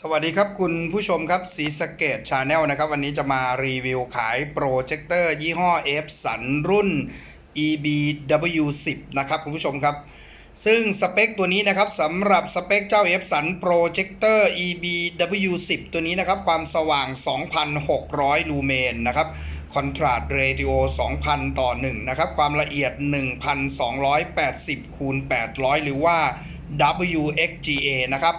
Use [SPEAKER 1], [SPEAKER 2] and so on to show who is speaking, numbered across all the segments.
[SPEAKER 1] สวัสดีครับคุณผู้ชมครับสีสเกตชาแนลนะครับ วันนี้จะมารีวิวขายโปรเจคเตอร์ยี่ห้อ F สันรุ่น EBW10 นะครับคุณผู้ชมครับ ซึ่งสเปคตัวนี้นะครับสำหรับสเปคเจ้า F สันโปรเจคเตอร์ EBW10 ตัวนี้นะครับ ความสว่าง 2,600 ลูเมนนะครับคอนทราสต์เรดิโอ2,000 ต่อ 1 นะครับ ความละเอียด 1,280คูณ800 หรือว่า WXGA นะครับ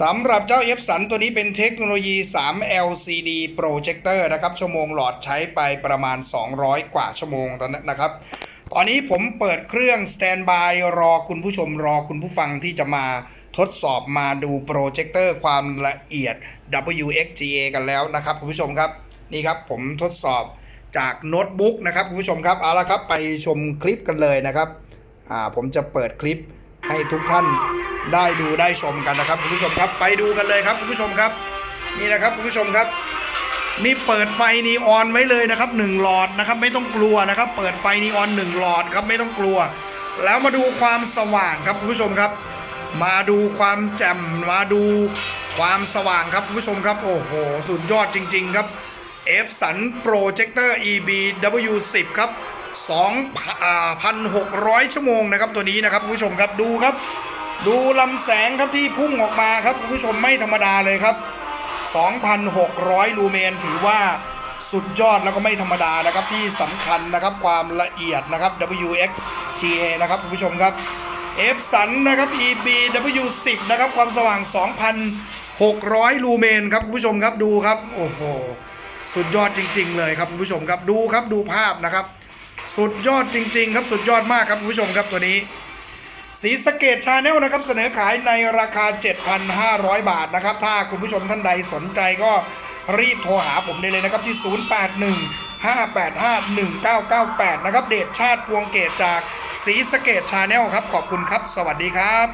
[SPEAKER 1] สำหรับเจ้า F สันตัวนี้เป็นเทคโนโลยี 3 LCD Projector นะครับ ชั่วโมงหลอดใช้ไปประมาณ 200 กว่าชั่วโมงตอนนั้นนะครับ ตอนนี้ผมเปิดเครื่องสแตนบายรอคุณผู้ชมรอคุณผู้ฟังที่จะมาทดสอบมาดูโปรเจคเตอร์ความละเอียด WXGA กันแล้วนะครับคุณผู้ชมครับ นี่ครับผมทดสอบจากโน้ตบุ๊กนะครับคุณผู้ชมครับเอาละครับไปชมคลิปกันเลยนะครับ ผมจะเปิดคลิปให้ทุกท่าน ได้ดูได้ชมกันนะครับคุณผู้ชมครับไปดูกันเลยครับคุณผู้ชมครับ นี่นะครับคุณผู้ชมครับ นี่เปิดไฟนีออนไว้เลยนะครับหนึ่งหลอดนะครับไม่ต้องกลัวนะครับ เปิดไฟนีออนหนึ่งหลอดครับไม่ต้องกลัว แล้วมาดูความสว่างครับคุณผู้ชมครับ มาดูความแจ่มมาดูความสว่างครับคุณผู้ชมครับ โอ้โห สุดยอดจริง ๆ ครับ F สันโปรเจคเตอร์ EBW10 ครับ2,600 ชั่วโมงนะครับตัวนี้นะครับคุณผู้ชมครับดูครับ ดูลำแสงครับที่พุ่งออกมาครับคุณผู้ชมไม่ธรรมดาเลยครับ 2,600 ลูเมนถือว่าสุดยอดแล้วก็ไม่ธรรมดานะครับที่สำคัญนะครับความละเอียดนะครับ WXGA นะครับคุณผู้ชมครับ F สันนะครับ EBW10 นะครับความสว่าง 2,600 ลูเมนครับคุณผู้ชมครับดูครับโอ้โหสุดยอดจริง ๆ เลยครับคุณผู้ชมครับดูครับดูภาพนะครับ สุดยอดจริง ๆ ครับสุดยอดมากครับคุณผู้ชมครับตัวนี้ สีสเกตชาแนลนะครับเสนอขายในราคา 7,500 บาทนะครับ ถ้าคุณผู้ชมท่านใดสนใจก็รีบโทรหาผมได้เลยนะครับที่ 081-585-1998 นะครับ เดชชาติพวงเกตจากสีสเกตชาแนลครับ ขอบคุณครับ สวัสดีครับ